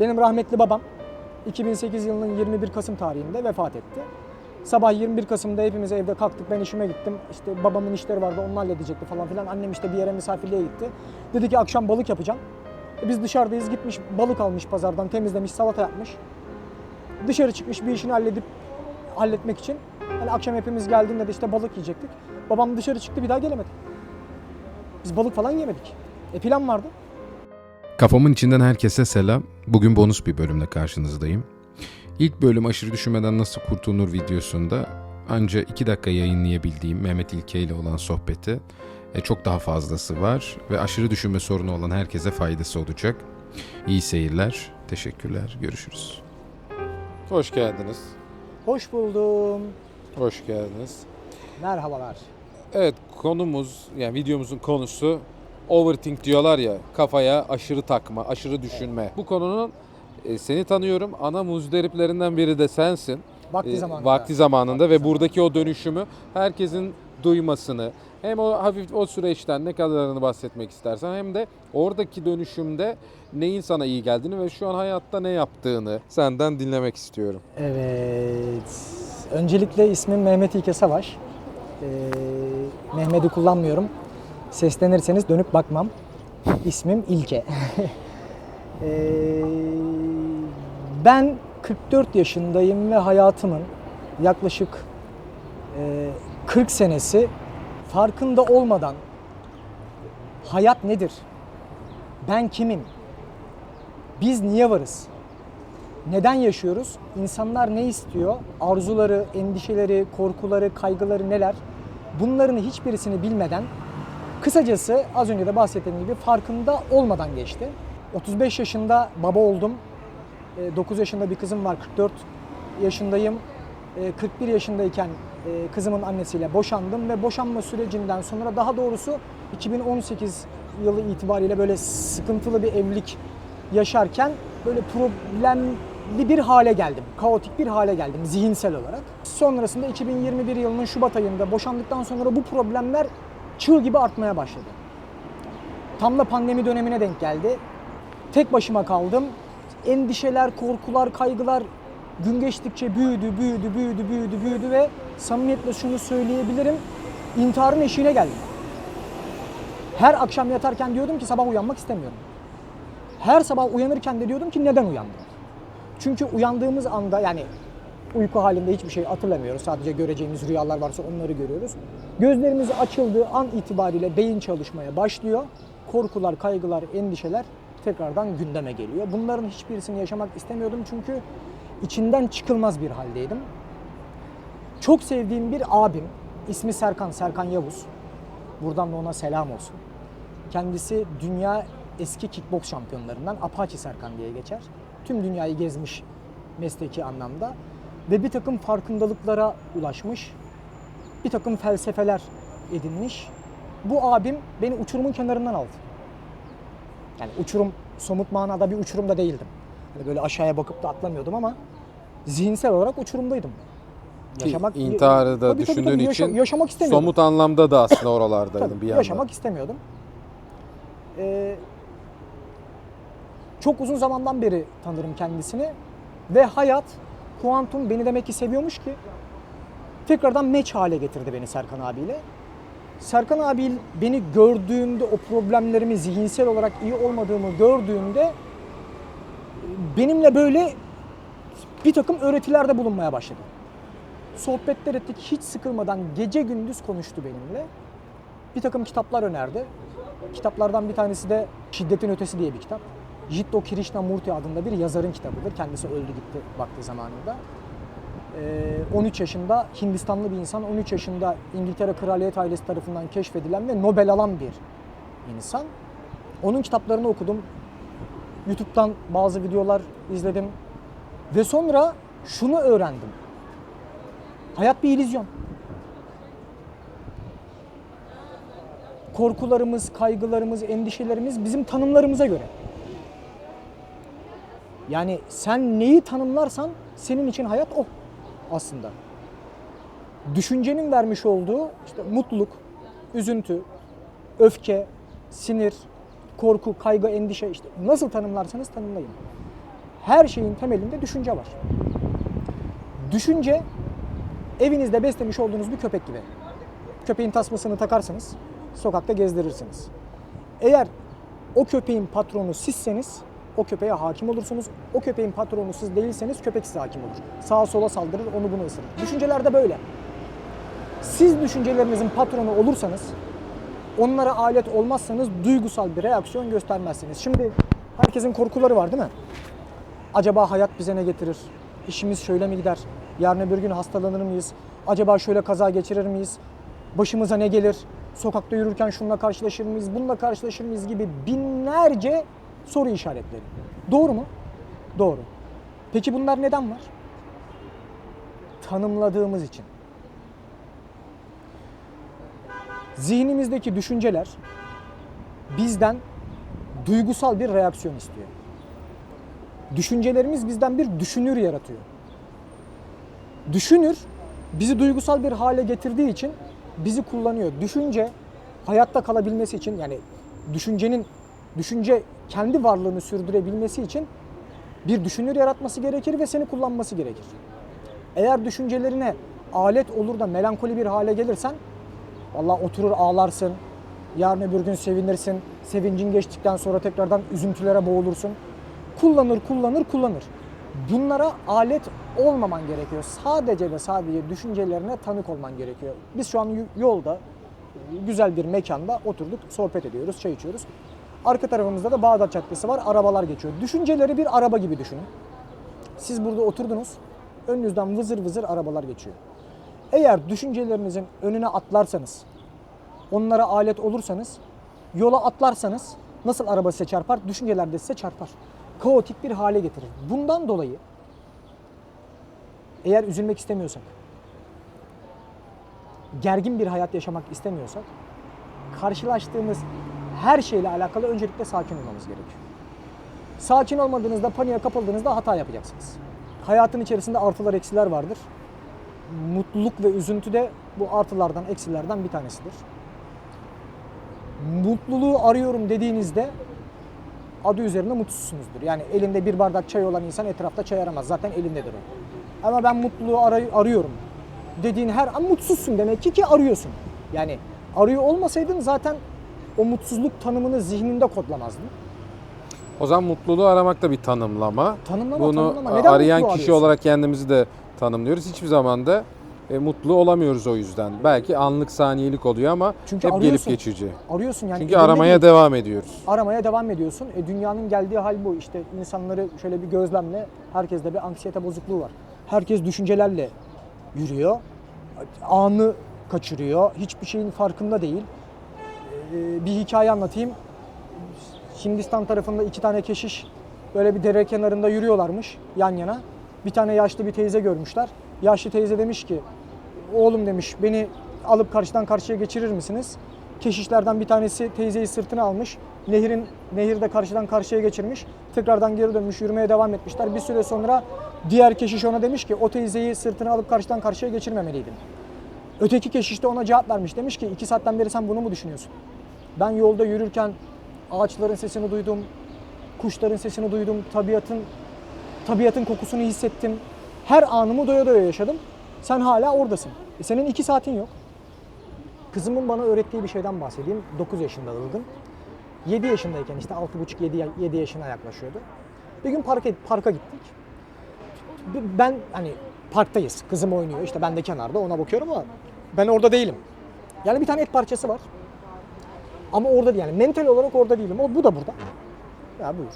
Benim rahmetli babam 2008 yılının 21 Kasım tarihinde vefat etti. Sabah 21 Kasım'da hepimiz evde kalktık. Ben işime gittim. İşte babamın işleri vardı. Onu halledecekti falan filan. Annem işte bir yere misafirliğe gitti. Dedi ki akşam balık yapacağım. E biz dışarıdayız. Gitmiş balık almış pazardan. Temizlemiş, salata yapmış. Dışarı çıkmış bir işini halledip halletmek için. Hani akşam hepimiz geldiğinde de işte balık yiyecektik. Babam dışarı çıktı bir daha gelemedi. Biz balık falan yemedik. E plan vardı. Kafamın içinden herkese selam. Bugün bonus bir bölümle karşınızdayım. İlk bölüm aşırı düşünmeden nasıl kurtulunur videosunda anca 2 dakika yayınlayabildiğim Mehmet İlke ile olan sohbeti e, çok daha fazlası var ve aşırı düşünme sorunu olan herkese faydası olacak. İyi seyirler, teşekkürler, görüşürüz. Hoş geldiniz. Hoş buldum. Hoş geldiniz. Merhabalar. Evet konumuz yani videomuzun konusu overthink diyorlar ya kafaya aşırı takma, aşırı düşünme. Bu konunun e, seni tanıyorum ana muzdariplerinden biri de sensin. Vakti E, zamanında. Vakti zamanında ve buradaki o dönüşümü herkesin duymasını hem o hafif o süreçten ne kadarını bahsetmek istersen hem de oradaki dönüşümde neyin sana iyi geldiğini ve şu an hayatta ne yaptığını senden dinlemek istiyorum. Evet. Öncelikle ismim Mehmet İlke Savaş. Ee, Mehmet'i kullanmıyorum. Seslenirseniz dönüp bakmam. İsmim İlke. Ee, ben 44 yaşındayım ve hayatımın yaklaşık e, 40 senesi farkında olmadan hayat nedir? Ben kimim? Biz niye varız? Neden yaşıyoruz? İnsanlar ne istiyor? Arzuları, endişeleri, korkuları, kaygıları neler? Bunların hiçbirisini bilmeden kısacası az önce de bahsettiğim gibi farkında olmadan geçti. 35 yaşında baba oldum. 9 yaşında bir kızım var. 44 yaşındayım. E, 41 yaşındayken e, kızımın annesiyle boşandım ve boşanma sürecinden sonra daha doğrusu 2018 yılı itibariyle böyle sıkıntılı bir evlilik yaşarken böyle problemli bir hale geldim. Kaotik bir hale geldim zihinsel olarak. Sonrasında 2021 yılının Şubat ayında boşandıktan sonra bu problemler çığ gibi artmaya başladı. Tam da pandemi dönemine denk geldi. Tek başıma kaldım. Endişeler, korkular, kaygılar gün geçtikçe büyüdü, büyüdü, büyüdü, büyüdü, büyüdü ve samimiyetle şunu söyleyebilirim. intiharın eşiğine geldim. Her akşam yatarken diyordum ki sabah uyanmak istemiyorum. Her sabah uyanırken de diyordum ki neden uyandım? Çünkü uyandığımız anda yani uyku halinde hiçbir şey hatırlamıyoruz. Sadece göreceğimiz rüyalar varsa onları görüyoruz. Gözlerimiz açıldığı an itibariyle beyin çalışmaya başlıyor. Korkular, kaygılar, endişeler tekrardan gündeme geliyor. Bunların hiçbirisini yaşamak istemiyordum çünkü içinden çıkılmaz bir haldeydim. Çok sevdiğim bir abim, ismi Serkan, Serkan Yavuz. Buradan da ona selam olsun. Kendisi dünya eski kickbox şampiyonlarından Apache Serkan diye geçer. Tüm dünyayı gezmiş mesleki anlamda ve bir takım farkındalıklara ulaşmış. Bir takım felsefeler edinmiş. Bu abim beni uçurumun kenarından aldı. Yani uçurum somut manada bir uçurumda değildim. Hani böyle aşağıya bakıp da atlamıyordum ama zihinsel olarak uçurumdaydım. Ki intiharı da Tabii, tabii, düşündüğün tabii, yaşa- için yaşamak istemiyordum. somut anlamda da aslında oralardaydın Tabii, bir yandan. yaşamak istemiyordum. Ee, çok uzun zamandan beri tanırım kendisini ve hayat, kuantum beni demek ki seviyormuş ki tekrardan meç hale getirdi beni Serkan abiyle. Serkan abi beni gördüğünde o problemlerimi zihinsel olarak iyi olmadığımı gördüğünde benimle böyle bir takım öğretilerde bulunmaya başladı. Sohbetler ettik hiç sıkılmadan gece gündüz konuştu benimle. Bir takım kitaplar önerdi. Kitaplardan bir tanesi de Şiddetin Ötesi diye bir kitap. Jitto Krishnamurti adında bir yazarın kitabıdır. Kendisi öldü gitti vakti zamanında. Ee, 13 yaşında Hindistanlı bir insan, 13 yaşında İngiltere Kraliyet ailesi tarafından keşfedilen ve Nobel alan bir insan. Onun kitaplarını okudum. YouTube'dan bazı videolar izledim. Ve sonra şunu öğrendim. Hayat bir illüzyon. Korkularımız, kaygılarımız, endişelerimiz bizim tanımlarımıza göre. Yani sen neyi tanımlarsan senin için hayat o aslında. Düşüncenin vermiş olduğu işte mutluluk, üzüntü, öfke, sinir, korku, kaygı, endişe işte nasıl tanımlarsanız tanımlayın. Her şeyin temelinde düşünce var. Düşünce evinizde beslemiş olduğunuz bir köpek gibi. Köpeğin tasmasını takarsınız, sokakta gezdirirsiniz. Eğer o köpeğin patronu sizseniz o köpeğe hakim olursunuz. O köpeğin patronu siz değilseniz köpek size hakim olur. Sağa sola saldırır, onu bunu ısırır. Düşünceler de böyle. Siz düşüncelerinizin patronu olursanız, onlara alet olmazsanız duygusal bir reaksiyon göstermezsiniz. Şimdi herkesin korkuları var değil mi? Acaba hayat bize ne getirir? İşimiz şöyle mi gider? Yarın öbür gün hastalanır mıyız? Acaba şöyle kaza geçirir miyiz? Başımıza ne gelir? Sokakta yürürken şununla karşılaşır mıyız? Bununla karşılaşır mıyız gibi binlerce soru işaretleri. Doğru mu? Doğru. Peki bunlar neden var? Tanımladığımız için. Zihnimizdeki düşünceler bizden duygusal bir reaksiyon istiyor. Düşüncelerimiz bizden bir düşünür yaratıyor. Düşünür bizi duygusal bir hale getirdiği için bizi kullanıyor. Düşünce hayatta kalabilmesi için yani düşüncenin düşünce kendi varlığını sürdürebilmesi için bir düşünür yaratması gerekir ve seni kullanması gerekir. Eğer düşüncelerine alet olur da melankoli bir hale gelirsen vallahi oturur ağlarsın. Yarın öbür gün sevinirsin. Sevincin geçtikten sonra tekrardan üzüntülere boğulursun. Kullanır, kullanır, kullanır. Bunlara alet olmaman gerekiyor. Sadece ve sadece düşüncelerine tanık olman gerekiyor. Biz şu an yolda güzel bir mekanda oturduk, sohbet ediyoruz, çay içiyoruz. Arka tarafımızda da Bağdat Caddesi var, arabalar geçiyor. Düşünceleri bir araba gibi düşünün. Siz burada oturdunuz, önünüzden vızır vızır arabalar geçiyor. Eğer düşüncelerinizin önüne atlarsanız, onlara alet olursanız, yola atlarsanız nasıl araba size çarpar? Düşünceler de size çarpar. Kaotik bir hale getirir. Bundan dolayı eğer üzülmek istemiyorsak, gergin bir hayat yaşamak istemiyorsak, karşılaştığımız her şeyle alakalı öncelikle sakin olmamız gerekiyor. Sakin olmadığınızda, paniğe kapıldığınızda hata yapacaksınız. Hayatın içerisinde artılar, eksiler vardır. Mutluluk ve üzüntü de bu artılardan, eksilerden bir tanesidir. Mutluluğu arıyorum dediğinizde adı üzerinde mutsuzsunuzdur. Yani elinde bir bardak çay olan insan etrafta çay aramaz. Zaten elindedir o. Ama ben mutluluğu aray- arıyorum dediğin her an mutsuzsun demek ki ki arıyorsun. Yani arıyor olmasaydın zaten o mutsuzluk tanımını zihninde kodlamazdın. O zaman mutluluğu aramak da bir tanımlama. Tanımlama, Bunu tanımlama. Neden arayan kişi arıyorsun? olarak kendimizi de tanımlıyoruz. Hiçbir zaman da e, mutlu olamıyoruz o yüzden. Belki anlık saniyelik oluyor ama Çünkü hep gelip geçici. Arıyorsun yani. Çünkü aramaya değil. devam ediyoruz. aramaya devam ediyorsun. E, dünyanın geldiği hal bu. İşte insanları şöyle bir gözlemle herkeste bir anksiyete bozukluğu var. Herkes düşüncelerle yürüyor. Anı kaçırıyor. Hiçbir şeyin farkında değil. E, bir hikaye anlatayım. Hindistan tarafında iki tane keşiş böyle bir dere kenarında yürüyorlarmış yan yana. Bir tane yaşlı bir teyze görmüşler. Yaşlı teyze demiş ki oğlum demiş beni alıp karşıdan karşıya geçirir misiniz? Keşişlerden bir tanesi teyzeyi sırtına almış. Nehirin nehirde karşıdan karşıya geçirmiş. Tekrardan geri dönmüş yürümeye devam etmişler. Bir süre sonra diğer keşiş ona demiş ki o teyzeyi sırtına alıp karşıdan karşıya geçirmemeliydin. Öteki keşiş de ona cevap vermiş. Demiş ki iki saatten beri sen bunu mu düşünüyorsun? Ben yolda yürürken ağaçların sesini duydum, kuşların sesini duydum, tabiatın tabiatın kokusunu hissettim. Her anımı doya doya yaşadım. Sen hala oradasın. E senin iki saatin yok. Kızımın bana öğrettiği bir şeyden bahsedeyim. 9 yaşında Ilgın. 7 yaşındayken işte 6,5-7 7 yaşına yaklaşıyordu. Bir gün parka, parka gittik. Ben hani parktayız. Kızım oynuyor. İşte ben de kenarda ona bakıyorum ama ben orada değilim. Yani bir tane et parçası var. Ama orada değil yani mental olarak orada değilim. O bu da burada. Ya buyur.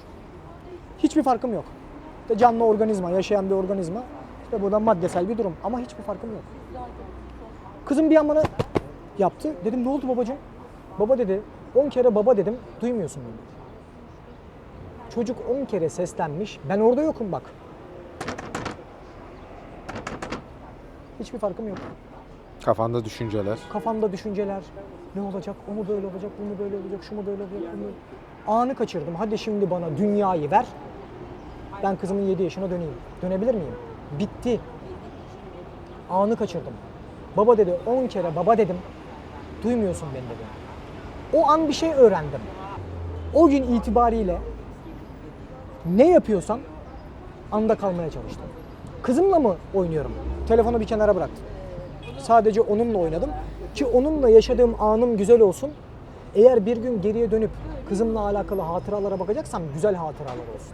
Hiçbir farkım yok. İşte canlı organizma, yaşayan bir organizma. İşte bu da maddesel bir durum ama hiçbir farkım yok. Kızım bir an bana yaptı. Dedim ne oldu babacığım? Baba dedi 10 kere baba dedim duymuyorsun beni. Çocuk 10 kere seslenmiş. Ben orada yokum bak. Hiçbir farkım yok. Kafanda düşünceler. Kafamda düşünceler. Ne olacak? O mu böyle olacak? Bu mu böyle olacak? Şu mu böyle olacak? Bu mu? Anı kaçırdım. Hadi şimdi bana dünyayı ver. Ben kızımın 7 yaşına döneyim. Dönebilir miyim? Bitti. Anı kaçırdım. Baba dedi 10 kere baba dedim. Duymuyorsun beni dedi. O an bir şey öğrendim. O gün itibariyle ne yapıyorsam anda kalmaya çalıştım. Kızımla mı oynuyorum? Telefonu bir kenara bıraktım. Sadece onunla oynadım ki onunla yaşadığım anım güzel olsun. Eğer bir gün geriye dönüp kızımla alakalı hatıralara bakacaksam güzel hatıralar olsun.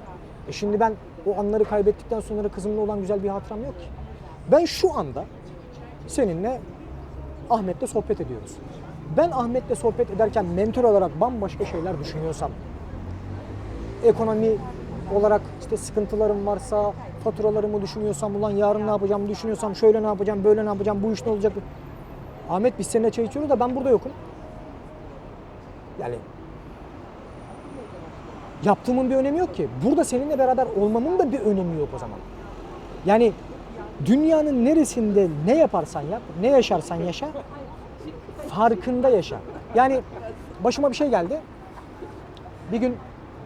E şimdi ben o anları kaybettikten sonra kızımla olan güzel bir hatıram yok ki. Ben şu anda seninle Ahmet'le sohbet ediyoruz. Ben Ahmet'le sohbet ederken mentor olarak bambaşka şeyler düşünüyorsam, ekonomi olarak işte sıkıntılarım varsa, faturalarımı düşünüyorsam, ulan yarın ne yapacağım düşünüyorsam, şöyle ne yapacağım, böyle ne yapacağım, bu iş ne olacak? Ahmet biz seninle çay içiyoruz da ben burada yokum. Yani yaptığımın bir önemi yok ki. Burada seninle beraber olmamın da bir önemi yok o zaman. Yani dünyanın neresinde ne yaparsan yap, ne yaşarsan yaşa, farkında yaşa. Yani başıma bir şey geldi. Bir gün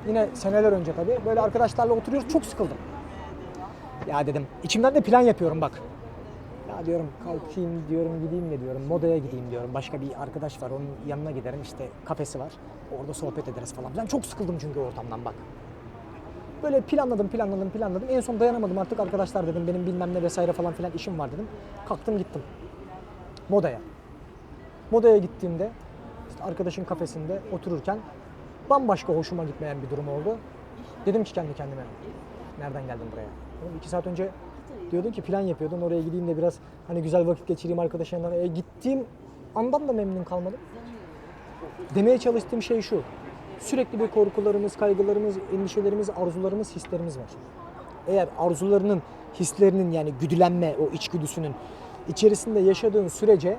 yine seneler önce tabii böyle arkadaşlarla oturuyoruz çok sıkıldım. Ya dedim içimden de plan yapıyorum bak. Diyorum kalkayım diyorum gideyim de diyorum modaya gideyim diyorum. Başka bir arkadaş var onun yanına giderim işte kafesi var. Orada sohbet ederiz falan. Ben çok sıkıldım çünkü ortamdan bak. Böyle planladım planladım planladım. En son dayanamadım artık arkadaşlar dedim benim bilmem ne vesaire falan filan işim var dedim. Kalktım gittim. Modaya. Modaya gittiğimde işte arkadaşın kafesinde otururken bambaşka hoşuma gitmeyen bir durum oldu. Dedim ki kendi kendime nereden geldim buraya? Oğlum iki saat önce diyordun ki plan yapıyordun oraya gideyim de biraz hani güzel vakit geçireyim arkadaşın yanına. E, gittiğim andan da memnun kalmadım. Demeye çalıştığım şey şu. Sürekli bir korkularımız, kaygılarımız, endişelerimiz, arzularımız, hislerimiz var. Eğer arzularının, hislerinin yani güdülenme, o içgüdüsünün içerisinde yaşadığın sürece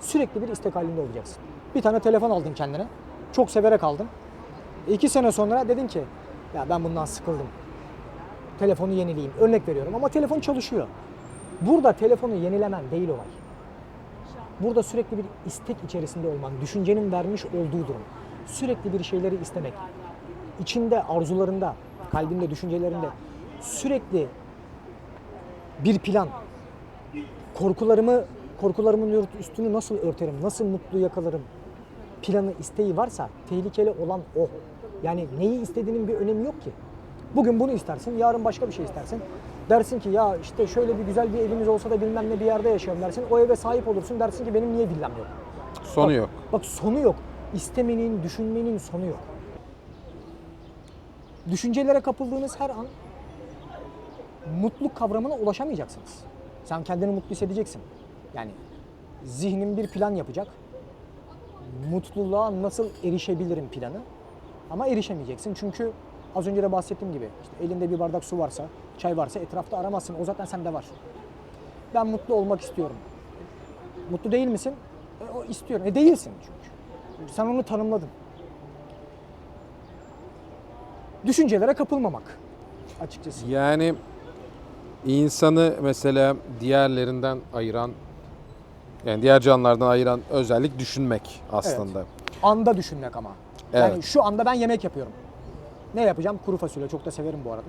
sürekli bir istek halinde olacaksın. Bir tane telefon aldın kendine. Çok severek aldın. İki sene sonra dedin ki ya ben bundan sıkıldım. Telefonu yenileyim. Örnek veriyorum ama telefon çalışıyor. Burada telefonu yenilemen değil olay. Burada sürekli bir istek içerisinde olman, düşüncenin vermiş olduğu durum. Sürekli bir şeyleri istemek. İçinde, arzularında, kalbinde, düşüncelerinde sürekli bir plan. Korkularımı, korkularımın üstünü nasıl örterim, nasıl mutlu yakalarım planı, isteği varsa tehlikeli olan o. Yani neyi istediğinin bir önemi yok ki. Bugün bunu istersin, yarın başka bir şey istersin. Dersin ki ya işte şöyle bir güzel bir evimiz olsa da bilmem ne bir yerde yaşıyorum dersin. O eve sahip olursun dersin ki benim niye villam yok. Sonu Bak- yok. Bak sonu yok. İstemenin, düşünmenin sonu yok. Düşüncelere kapıldığınız her an mutluluk kavramına ulaşamayacaksınız. Sen kendini mutlu hissedeceksin. Yani zihnin bir plan yapacak. Mutluluğa nasıl erişebilirim planı. Ama erişemeyeceksin çünkü az önce de bahsettiğim gibi işte elinde bir bardak su varsa, çay varsa etrafta aramazsın. O zaten sende var. Ben mutlu olmak istiyorum. Mutlu değil misin? E, o istiyorum. E değilsin çünkü. Sen onu tanımladın. Düşüncelere kapılmamak açıkçası. Yani insanı mesela diğerlerinden ayıran yani diğer canlılardan ayıran özellik düşünmek aslında. Anda düşünmek ama. Yani Evet. şu anda ben yemek yapıyorum. Ne yapacağım? Kuru fasulye. Çok da severim bu arada.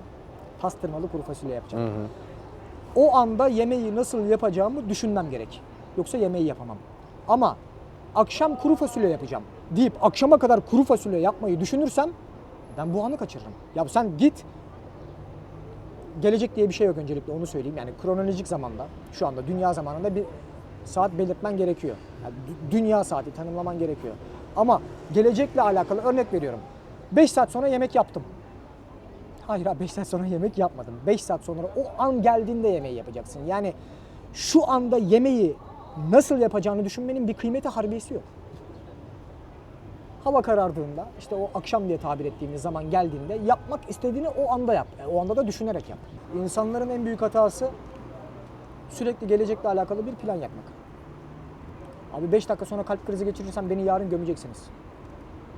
Pastırmalı kuru fasulye yapacağım. Hı hı. O anda yemeği nasıl yapacağımı düşünmem gerek. Yoksa yemeği yapamam. Ama akşam kuru fasulye yapacağım deyip akşama kadar kuru fasulye yapmayı düşünürsem ben bu anı kaçırırım. Ya sen git gelecek diye bir şey yok öncelikle onu söyleyeyim. Yani kronolojik zamanda şu anda dünya zamanında bir saat belirtmen gerekiyor. Yani dü- dünya saati tanımlaman gerekiyor. Ama gelecekle alakalı örnek veriyorum. 5 saat sonra yemek yaptım. Hayır abi 5 saat sonra yemek yapmadım. 5 saat sonra o an geldiğinde yemeği yapacaksın. Yani şu anda yemeği nasıl yapacağını düşünmenin bir kıymeti harbiyesi yok. Hava karardığında işte o akşam diye tabir ettiğimiz zaman geldiğinde yapmak istediğini o anda yap. E, O anda da düşünerek yap. İnsanların en büyük hatası sürekli gelecekle alakalı bir plan yapmak. Abi 5 dakika sonra kalp krizi geçirirsem beni yarın gömeceksiniz.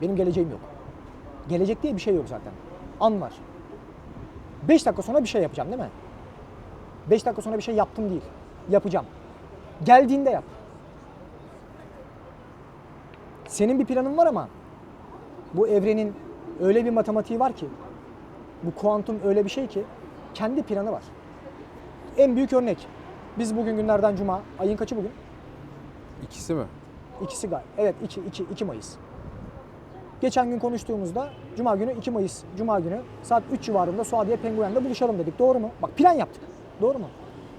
Benim geleceğim yok. Gelecek diye bir şey yok zaten. An var. 5 dakika sonra bir şey yapacağım değil mi? 5 dakika sonra bir şey yaptım değil. Yapacağım. Geldiğinde yap. Senin bir planın var ama bu evrenin öyle bir matematiği var ki bu kuantum öyle bir şey ki kendi planı var. En büyük örnek. Biz bugün günlerden cuma. Ayın kaçı bugün? İkisi mi? İkisi galiba. Evet 2, 2, 2 Mayıs. Geçen gün konuştuğumuzda Cuma günü 2 Mayıs Cuma günü saat 3 civarında Suadiye Penguen'de buluşalım dedik. Doğru mu? Bak plan yaptık. Doğru mu?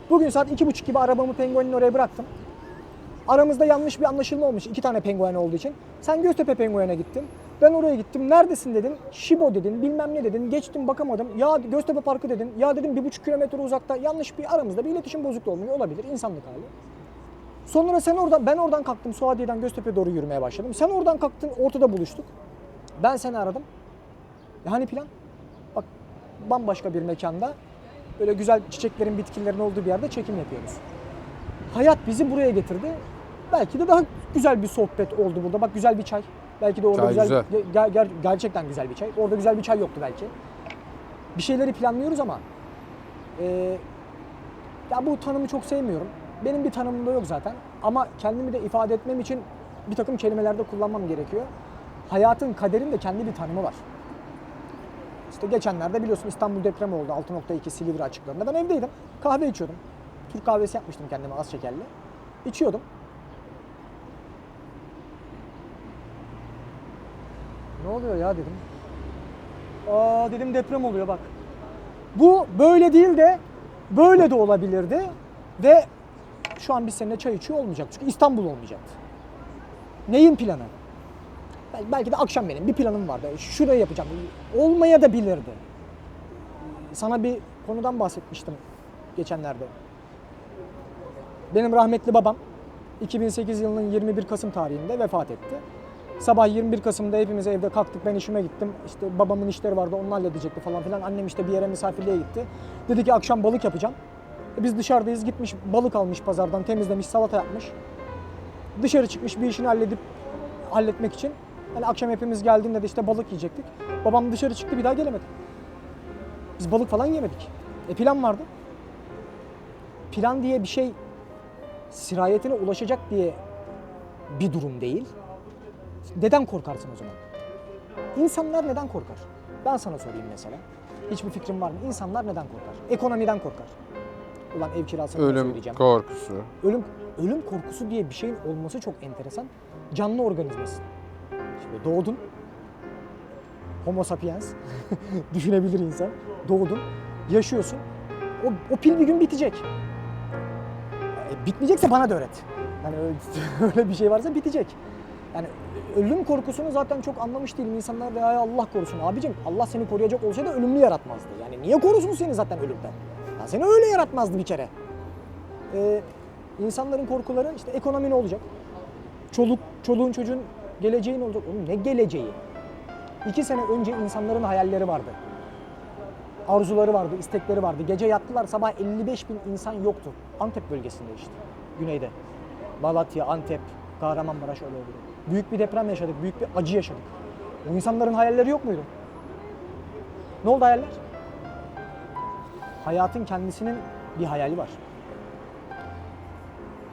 Bugün saat 2.30 gibi arabamı Penguen'in oraya bıraktım. Aramızda yanlış bir anlaşılma olmuş iki tane penguen olduğu için. Sen Göztepe Penguen'e gittin. Ben oraya gittim. Neredesin dedin. Şibo dedin. Bilmem ne dedin. Geçtim bakamadım. Ya Göztepe Parkı dedin. Ya dedim bir buçuk kilometre uzakta. Yanlış bir aramızda bir iletişim bozukluğu olmuş olabilir. insanlık hali. Sonra sen oradan ben oradan kalktım Suadiye'den Göztepe'ye doğru yürümeye başladım. Sen oradan kalktın ortada buluştuk. Ben seni aradım. E hani plan? Bak bambaşka bir mekanda böyle güzel çiçeklerin bitkilerin olduğu bir yerde çekim yapıyoruz. Hayat bizi buraya getirdi. Belki de daha güzel bir sohbet oldu burada. Bak güzel bir çay. Belki de orada Çay güzel, güzel. ge- ger- gerçekten güzel bir çay. Orada güzel bir çay yoktu belki. Bir şeyleri planlıyoruz ama e, ya bu tanımı çok sevmiyorum. Benim bir tanımım da yok zaten. Ama kendimi de ifade etmem için bir takım kelimelerde kullanmam gerekiyor. Hayatın, kaderin de kendi bir tanımı var. İşte geçenlerde biliyorsun İstanbul depremi oldu 6.2 Silivri açıklarında. Ben evdeydim. Kahve içiyordum. Türk kahvesi yapmıştım kendime az şekerli. İçiyordum. Ne oluyor ya dedim. Aa dedim deprem oluyor bak. Bu böyle değil de böyle de olabilirdi ve şu an biz seninle çay içiyor olmayacak çünkü İstanbul olmayacaktı. Neyin planı? Bel- Belki de akşam benim bir planım vardı. Şurayı yapacağım. Olmaya da bilirdi. Sana bir konudan bahsetmiştim geçenlerde. Benim rahmetli babam 2008 yılının 21 Kasım tarihinde vefat etti. Sabah 21 Kasım'da hepimiz evde kalktık ben işime gittim. İşte babamın işleri vardı onu halledecekti falan filan. Annem işte bir yere misafirliğe gitti. Dedi ki akşam balık yapacağım. E biz dışarıdayız gitmiş balık almış pazardan temizlemiş salata yapmış. Dışarı çıkmış bir işini halledip halletmek için. Hani akşam hepimiz geldiğinde de işte balık yiyecektik. Babam dışarı çıktı bir daha gelemedi. Biz balık falan yemedik. E plan vardı. Plan diye bir şey sirayetine ulaşacak diye bir durum değil. Neden korkarsın o zaman? İnsanlar neden korkar? Ben sana sorayım mesela. Hiçbir fikrin var mı? İnsanlar neden korkar? Ekonomiden korkar. Ulan ev kirasını Ölüm söyleyeceğim. korkusu. Ölüm, ölüm korkusu diye bir şeyin olması çok enteresan. Canlı organizmasın. Doğdun. Homo sapiens. Düşünebilir insan. Doğdun. Yaşıyorsun. O, o pil bir gün bitecek. E, bitmeyecekse bana da öğret. Yani öyle, bir şey varsa bitecek. Yani ölüm korkusunu zaten çok anlamış değilim. İnsanlar da "Ay Allah korusun abicim. Allah seni koruyacak olsaydı ölümlü yaratmazdı. Yani niye korusun seni zaten ölümden? Ya seni öyle yaratmazdı bir kere. Ee, insanların korkuları işte ekonomi ne olacak? Çoluk, çoluğun çocuğun geleceği ne olacak? Oğlum ne geleceği? İki sene önce insanların hayalleri vardı. Arzuları vardı, istekleri vardı. Gece yattılar sabah 55 bin insan yoktu. Antep bölgesinde işte, güneyde. Malatya, Antep, Kahramanmaraş öyle oluyor. Büyük bir deprem yaşadık, büyük bir acı yaşadık. O insanların hayalleri yok muydu? Ne oldu hayaller? Hayatın kendisinin bir hayali var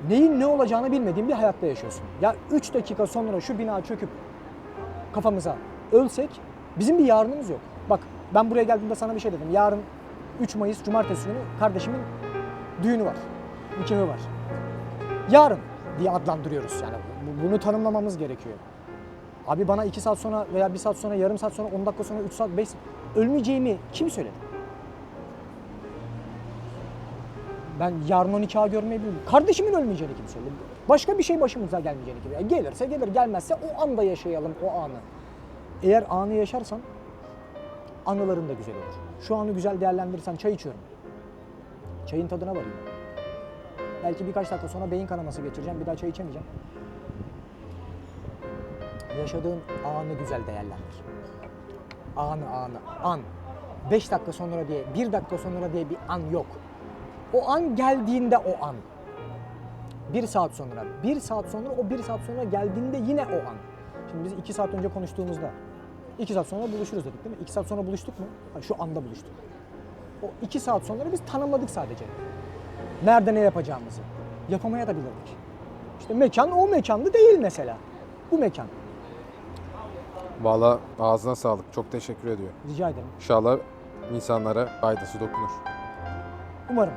neyin ne olacağını bilmediğin bir hayatta yaşıyorsun. Ya 3 dakika sonra şu bina çöküp kafamıza ölsek bizim bir yarınımız yok. Bak ben buraya geldiğimde sana bir şey dedim. Yarın 3 Mayıs Cumartesi günü kardeşimin düğünü var. Nikahı var. Yarın diye adlandırıyoruz. Yani bu- bunu tanımlamamız gerekiyor. Abi bana 2 saat sonra veya 1 saat sonra, yarım saat sonra, 10 dakika sonra, 3 saat, 5 saat ölmeyeceğimi kim söyledi? Ben yarın o nikahı görmeyi bilmiyorum. Kardeşimin ölmeyeceğini kim söyledi? Başka bir şey başımıza gelmeyeceğini kim söyledi? Gelirse gelir, gelmezse o anda yaşayalım o anı. Eğer anı yaşarsan anıların da güzel olur. Şu anı güzel değerlendirirsen çay içiyorum. Çayın tadına varayım. Belki birkaç dakika sonra beyin kanaması geçireceğim. Bir daha çay içemeyeceğim. Yaşadığın anı güzel değerlendir. Anı anı an. 5 dakika sonra diye, 1 dakika sonra diye bir an yok. O an geldiğinde o an. Bir saat sonra, bir saat sonra o bir saat sonra geldiğinde yine o an. Şimdi biz iki saat önce konuştuğumuzda iki saat sonra buluşuruz dedik değil mi? İki saat sonra buluştuk mu? Ha, şu anda buluştuk. O iki saat sonra biz tanımladık sadece. Nerede ne yapacağımızı. Yapamaya da bilirdik. İşte mekan o mekandı değil mesela. Bu mekan. Valla ağzına sağlık. Çok teşekkür ediyor. Rica ederim. İnşallah insanlara faydası dokunur. Umarım.